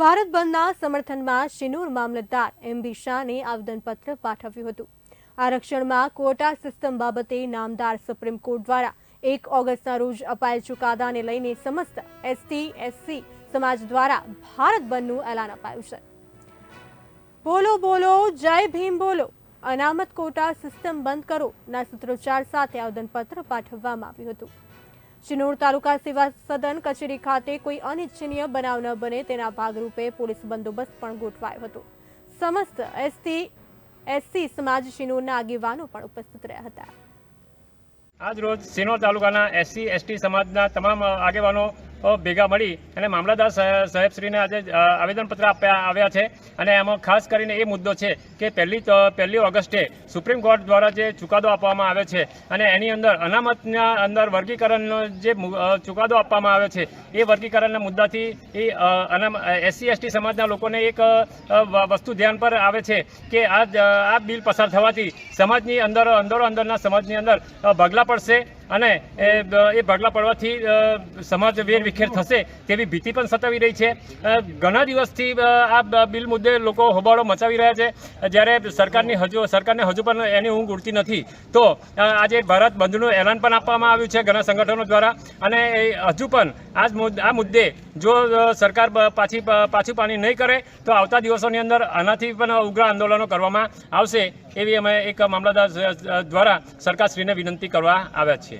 ભારત બંધના સમર્થનમાં શિનૂર મામલતદાર એમ બી શાહને આવેદનપત્ર પાઠવ્યું હતું. આરક્ષણમાં કોટા સિસ્ટમ બાબતે નામદાર સુપ્રીમ કોર્ટ દ્વારા એક ઓગસ્ટના રોજ અપાયેલ ચુકાદાને લઈને સમસ્ત એસટી, એસસી સમાજ દ્વારા ભારત બંધનું એલાન અપાયું છે. બોલો બોલો, જય ભીમ બોલો. અનામત કોટા સિસ્ટમ બંધ કરો ના સૂત્રોચ્ચાર સાથે આવેદનપત્ર પાઠવવામાં આવ્યું હતું. શિનોર તાલુકા સેવા સદન કચેરી ખાતે કોઈ અનિચ્છનીય બનાવ ન બને તેના ભાગરૂપે પોલીસ બંદોબસ્ત પણ ગોઠવાયો હતો. સમસ્ત એસટી એસસી સમાજ ચિનોરના આગેવાનો પણ ઉપસ્થિત રહ્યા હતા. આજ રોજ સિનોર તાલુકાના એસસી, એસટી સમાજના તમામ આગેવાનો ભેગા મળી અને મામલતદાર સાહેબશ્રીને આજે આવેદનપત્ર આપ્યા, આવ્યા છે. અને એમાં ખાસ કરીને એ મુદ્દો છે કે પહેલી પહેલી ઓગસ્ટે સુપ્રીમ કોર્ટ દ્વારા જે ચુકાદો આપવામાં આવે છે અને એની અંદર અનામતના અંદર વર્ગીકરણનો જે ચુકાદો આપવામાં આવે છે, એ વર્ગીકરણના મુદ્દાથી એ અનામ એસસી, એસટી સમાજના લોકોને એક વસ્તુ ધ્યાન પર આવે છે કે આ આ બિલ પસાર થવાથી સમાજની અંદર, અંદરો અંદરના સમાજની અંદર ભાગલા પડશે અને એ ભાગલા પડવાથી સમાજ વેરવિખેર થશે તેવી ભીતિ પણ સતાવી રહી છે. ઘણા દિવસથી આ બિલ મુદ્દે લોકો હોબાળો મચાવી રહ્યા છે. જ્યારે સરકારની હજુ, સરકારને હજુ પણ એની ઊંઘ ઉડતી નથી. તો આજે ભારત બંધનું એલાન પણ આપવામાં આવ્યું છે ઘણા સંગઠનો દ્વારા. અને હજુ પણ આ મુદ્દ- આ મુદ્દે જો સરકાર પાછી પાછું પાણી નહીં કરે, તો આવતા દિવસોની અંદર આનાથી પણ ઉગ્ર આંદોલનો કરવામાં આવશે, એવી અમે એક મામલતદાર દ્વારા સરકારશ્રીને વિનંતી કરવા આવ્યા છીએ.